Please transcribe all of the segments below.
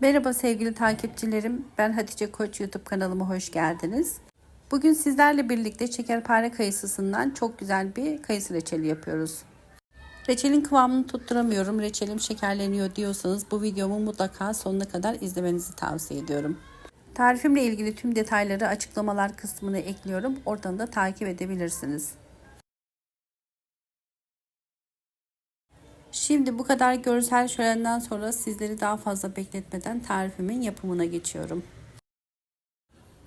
Merhaba sevgili takipçilerim. Ben Hatice Koç YouTube kanalıma hoş geldiniz. Bugün sizlerle birlikte şekerpare kayısısından çok güzel bir kayısı reçeli yapıyoruz. Reçelin kıvamını tutturamıyorum, reçelim şekerleniyor diyorsanız bu videomu mutlaka sonuna kadar izlemenizi tavsiye ediyorum. Tarifimle ilgili tüm detayları açıklamalar kısmına ekliyorum. Oradan da takip edebilirsiniz. Şimdi bu kadar görsel şölenden sonra sizleri daha fazla bekletmeden tarifimin yapımına geçiyorum.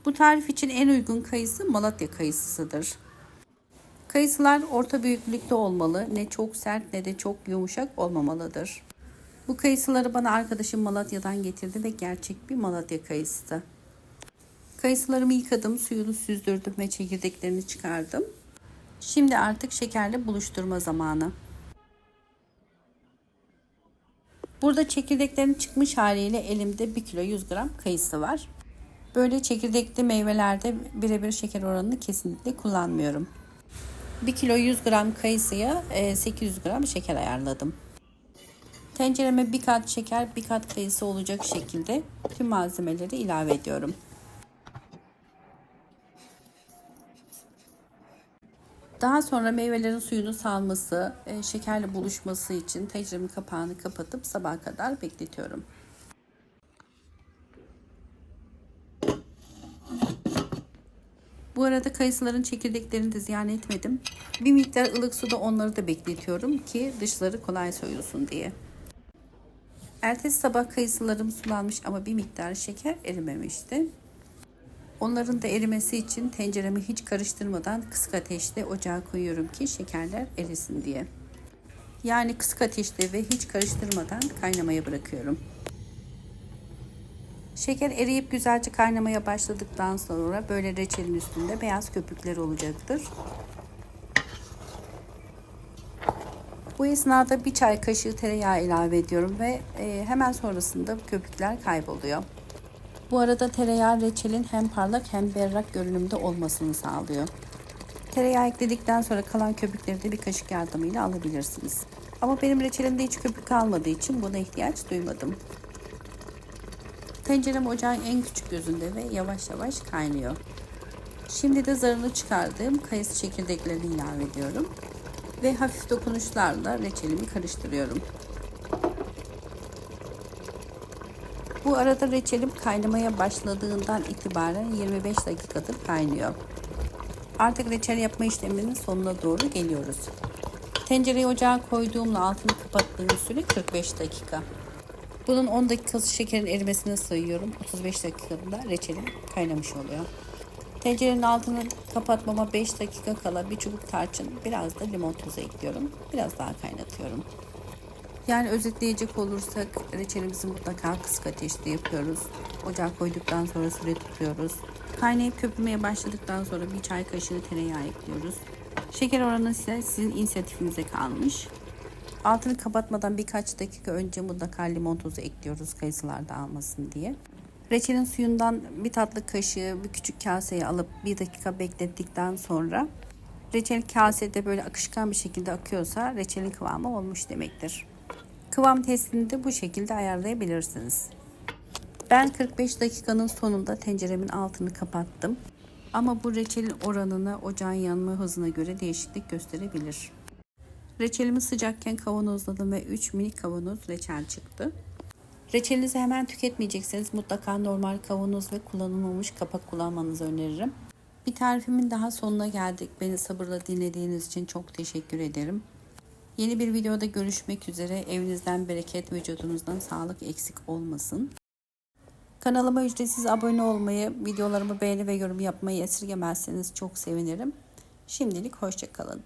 Bu tarif için en uygun kayısı Malatya kayısısıdır. Kayısılar orta büyüklükte olmalı. Ne çok sert ne de çok yumuşak olmamalıdır. Bu kayısıları bana arkadaşım Malatya'dan getirdi ve gerçek bir Malatya kayısısı. Kayısılarımı yıkadım, suyunu süzdürdüm ve çekirdeklerini çıkardım. Şimdi artık şekerle buluşturma zamanı. Burada çekirdeklerin çıkmış haliyle elimde 1 kilo 100 gram kayısı var. Böyle çekirdekli meyvelerde birebir şeker oranını kesinlikle kullanmıyorum. 1 kilo 100 gram kayısıya 800 gram şeker ayarladım. Tencereme bir kat şeker, bir kat kayısı olacak şekilde tüm malzemeleri ilave ediyorum. Daha sonra meyvelerin suyunu salması, e, şekerle buluşması için tenceremin kapağını kapatıp sabaha kadar bekletiyorum. Bu arada kayısıların çekirdeklerini de ziyan etmedim. Bir miktar ılık suda onları da bekletiyorum ki dışları kolay soyulsun diye. Ertesi sabah kayısılarım sulanmış ama bir miktar şeker erimemişti. Onların da erimesi için tenceremi hiç karıştırmadan kısık ateşte ocağa koyuyorum ki şekerler erisin diye. Yani kısık ateşte ve hiç karıştırmadan kaynamaya bırakıyorum. Şeker eriyip güzelce kaynamaya başladıktan sonra böyle reçelin üstünde beyaz köpükler olacaktır. Bu esnada bir çay kaşığı tereyağı ilave ediyorum ve e, hemen sonrasında köpükler kayboluyor. Bu arada tereyağı reçelin hem parlak hem berrak görünümde olmasını sağlıyor. Tereyağı ekledikten sonra kalan köpükleri de bir kaşık yardımıyla alabilirsiniz. Ama benim reçelimde hiç köpük kalmadığı için buna ihtiyaç duymadım. Tencerem ocağın en küçük gözünde ve yavaş yavaş kaynıyor. Şimdi de zarını çıkardığım kayısı çekirdeklerini ilave ediyorum. Ve hafif dokunuşlarla reçelimi karıştırıyorum. Bu arada reçelim kaynamaya başladığından itibaren 25 dakikadır kaynıyor. Artık reçel yapma işleminin sonuna doğru geliyoruz. Tencereyi ocağa koyduğumla altını kapattığım süre 45 dakika. Bunun 10 dakikası şekerin erimesine sayıyorum. 35 dakikada reçelim kaynamış oluyor. Tencerenin altını kapatmama 5 dakika kala bir çubuk tarçın, biraz da limon tuzu ekliyorum. Biraz daha kaynatıyorum. Yani özetleyecek olursak reçelimizi mutlaka kısık ateşte yapıyoruz. Ocağa koyduktan sonra süre tutuyoruz. Kaynayıp köpürmeye başladıktan sonra bir çay kaşığı tereyağı ekliyoruz. Şeker oranı ise sizin inisiyatifinize kalmış. Altını kapatmadan birkaç dakika önce mutlaka limon tuzu ekliyoruz kayısılar dağılmasın diye. Reçelin suyundan bir tatlı kaşığı bir küçük kaseye alıp bir dakika beklettikten sonra reçel kasede böyle akışkan bir şekilde akıyorsa reçelin kıvamı olmuş demektir. Kıvam testini de bu şekilde ayarlayabilirsiniz. Ben 45 dakikanın sonunda tenceremin altını kapattım. Ama bu reçelin oranını ocağın yanma hızına göre değişiklik gösterebilir. Reçelimi sıcakken kavanozladım ve 3 mini kavanoz reçel çıktı. Reçelinizi hemen tüketmeyecekseniz mutlaka normal kavanoz ve kullanılmamış kapak kullanmanızı öneririm. Bir tarifimin daha sonuna geldik. Beni sabırla dinlediğiniz için çok teşekkür ederim. Yeni bir videoda görüşmek üzere. Evinizden bereket, vücudunuzdan sağlık eksik olmasın. Kanalıma ücretsiz abone olmayı, videolarımı beğeni ve yorum yapmayı esirgemezseniz çok sevinirim. Şimdilik hoşçakalın.